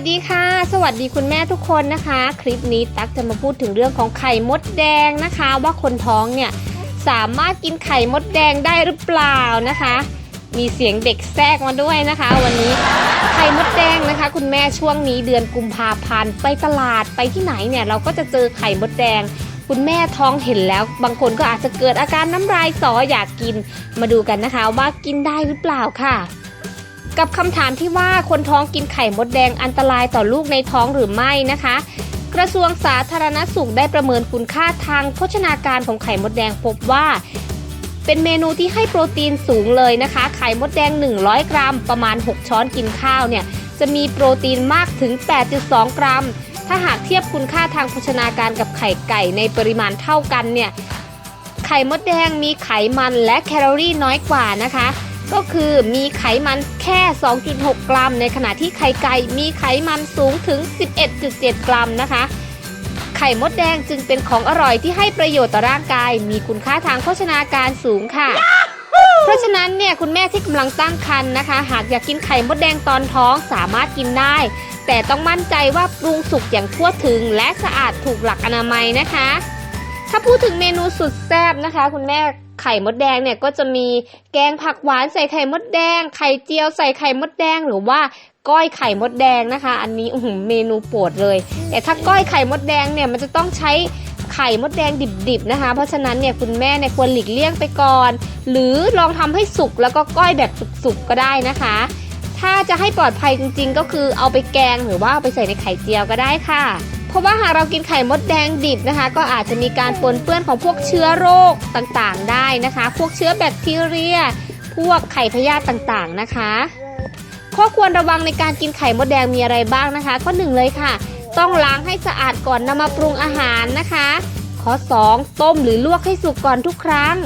สดีค่ะ สวัสดีคุณแม่ทุกคนนะคะ คลิปนี้ตั๊กจะมาพูดถึงเรื่องของไข่มดแดงนะคะ ว่าคนท้องเนี่ยสามารถกินไข่มดแดงได้หรือเปล่านะคะ มีเสียงเด็กแทรกมาด้วยนะคะ วันนี้ไข่มดแดงนะคะ คุณแม่ช่วงนี้เดือนกุมภาพันธ์ไปตลาดไปที่ไหนเนี่ยเราก็จะเจอไข่มดแดง คุณแม่ท้องเห็นแล้ว บางคนก็อาจจะเกิดอาการน้ำลายสออยากกินมาดูกันนะคะ ว่ากินได้หรือเปล่าค่ะ กับคำถามที่ว่าคนท้องกินไข่มดแดงอันตรายต่อลูกในท้องหรือไม่นะคะ กระทรวงสาธารณสุขได้ประเมินคุณค่าทางโภชนาการของไข่มดแดงพบว่า เป็นเมนูที่ให้โปรตีนสูงเลยนะคะ ไข่มดแดง 100 กรัม ประมาณ 6 ช้อนกินข้าวเนี่ยจะมีโปรตีนมากถึง 8.2 กรัม ถ้าหากเทียบคุณค่าทางโภชนาการกับไข่ไก่ในปริมาณเท่ากันเนี่ยไข่มดแดงมีไขมันและแคลอรี่น้อยกว่านะคะ ก็คือมีไขมันแค่ 2.6 กรัม ในขณะที่ไข่ไก่มีไขมันสูงถึง 11.7 กรัมนะคะ ไข่มดแดงจึงเป็นของอร่อยที่ให้ประโยชน์ต่อร่างกาย มีคุณค่าทางโภชนาการสูงค่ะ เพราะฉะนั้นเนี่ยคุณแม่ที่กำลังตั้งครรภ์นะคะ หากอยากกินไข่มดแดงตอนท้องสามารถกินได้ แต่ต้องมั่นใจว่าปรุงสุกอย่างทั่วถึง และสะอาดถูกหลักอนามัยนะคะ ถ้าพูดถึงเมนูสุดแซ่บนะคะ คุณแม่ ไข่มดแดงเนี่ยก็จะมีแกงผักหวานใส่ไข่มดแดง ไข่เจียวใส่ไข่มดแดงหรือว่าก้อยไข่มดแดงนะคะ อันนี้เมนูโปรดเลย แต่ถ้าก้อยไข่มดแดงเนี่ยมันจะต้องใช้ไข่มดแดงดิบๆนะคะ เพราะฉะนั้นเนี่ยคุณแม่เนี่ยควรหลีกเลี่ยงไปก่อน หรือลองทำให้สุกแล้วก็ก้อยแบบสุกๆก็ได้นะคะ ถ้าจะให้ปลอดภัยจริงๆ ก็คือเอาไปแกงหรือว่าเอาไปใส่ในไข่เจียวก็ได้ค่ะ เพราะว่าหากเรากินไข่มดแดงดิบนะคะ ก็อาจจะมีการปนเปื้อนของพวกเชื้อโรคต่างๆ ได้นะคะ พวกเชื้อแบคทีเรีย พวกไข่พยาธิต่างๆนะคะข้อควรระวังในการกินไข่มดแดงมีอะไรบ้างนะคะข้อหนึ่งเลยค่ะ ต้องล้างให้สะอาดก่อนนำมาปรุงอาหารนะคะข้อ2ต้มหรือลวกให้สุกก่อนทุกครั้ง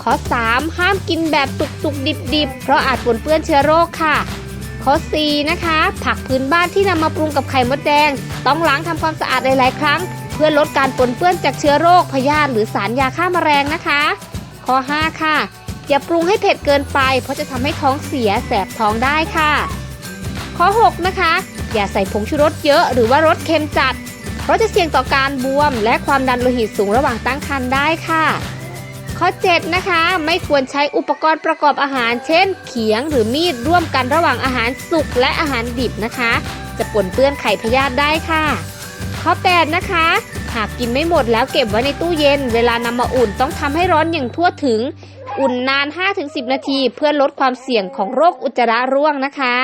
ข้อ3ห้ามกินแบบสุกๆดิบๆ เพราะอาจปนเปื้อนเชื้อโรคค่ะ ข้อ 4 นะคะ ผักพื้นบ้านที่นำมาปรุงกับไข่มดแดง ต้องล้างทำความสะอาดหลาย ๆ ครั้ง เพื่อลดการปนเปื้อนจากเชื้อโรคพยาธิหรือสารยาฆ่าแมลงนะคะ ข้อ 5 ค่ะ อย่าปรุงให้เผ็ดเกินไป เพราะจะทำให้ท้องเสียแสบท้องได้ค่ะ ข้อ 6 นะคะ อย่าใส่ผงชูรสเยอะหรือว่ารสเค็มจัด เพราะจะเสี่ยงต่อการบวม และความดันโลหิตสูงระหว่างตั้งครรภ์ได้ค่ะ ข้อ 7 นะคะ ไม่ควรใช้อุปกรณ์ประกอบอาหาร เช่น เขียงหรือมีดร่วมกันระหว่างอาหารสุกและอาหารดิบนะคะ จะปนเปื้อนไข่พยาธิได้ค่ะ ข้อ 8 นะคะ หากกินไม่หมดแล้วเก็บไว้ในตู้เย็น เวลานำมาอุ่นต้องทำให้ร้อนอย่างทั่วถึง อุ่นนาน 5-10 นาที เพื่อลดความเสี่ยงของโรคอุจจาระร่วงนะคะ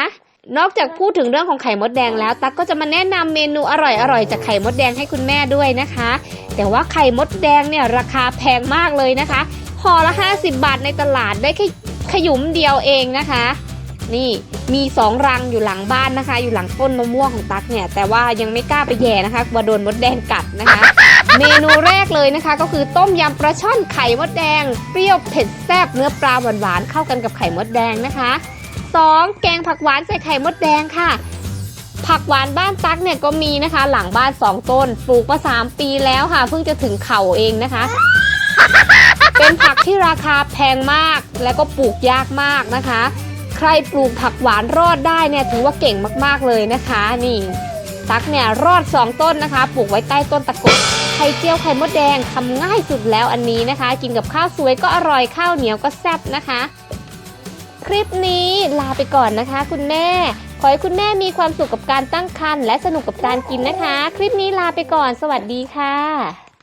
นอกจากพูดถึงเรื่องของไข่มดแดงแล้ว ตั๊กก็จะมาแนะนำเมนูอร่อยๆจากไข่มดแดงให้คุณแม่ด้วยนะคะ แต่ว่าไข่มดแดงเนี่ยราคาแพงมากเลยนะคะห่อละ 50 บาทในตลาดได้แค่ขยุมเดียวเองนะคะ นี่มีสองรังอยู่หลังบ้านนะคะ อยู่หลังต้นมะม่วงของตั๊กเนี่ย แต่ว่ายังไม่กล้าไปแย่นะคะกลัวโดนมดแดงกัดนะคะ เมนูแรกเลยนะคะ ก็คือต้มยำปลาช่อนไข่มดแดง เปรี้ยวเผ็ดแซ่บเนื้อปลาหวานๆเข้ากันกับไข่มดแดงนะคะ 2. แกงผักหวานใส่ไข่มดแดงค่ะ ผักหวานบ้านตั๊กเนี่ยก็มีนะคะ หลังบ้าน 2 ต้น ปลูกมา3ปีแล้วค่ะ เพิ่งจะถึงเข่าเองนะคะ เป็นผักที่ราคาแพงมากและก็ปลูกยากมากนะคะ ใครปลูกผักหวานรอดได้เนี่ยถือว่าเก่งมากๆเลยนะคะ นี่ตั๊กเนี่ยรอด 2 ต้นนะคะ ปลูกไว้ใต้ต้นตะกดไข่เจียวไข่มดแดงทำง่ายสุดแล้วอันนี้นะคะ กินกับข้าวสวยก็อร่อยข้าวเหนียวก็แซ่บนะคะ คลิปนี้ลาไปก่อนนะคะ คุณแม่ ขอให้คุณแม่มีความสุขกับการตั้งครรภ์และสนุกกับการกินนะคะ คลิปนี้ลาไปก่อน สวัสดีค่ะ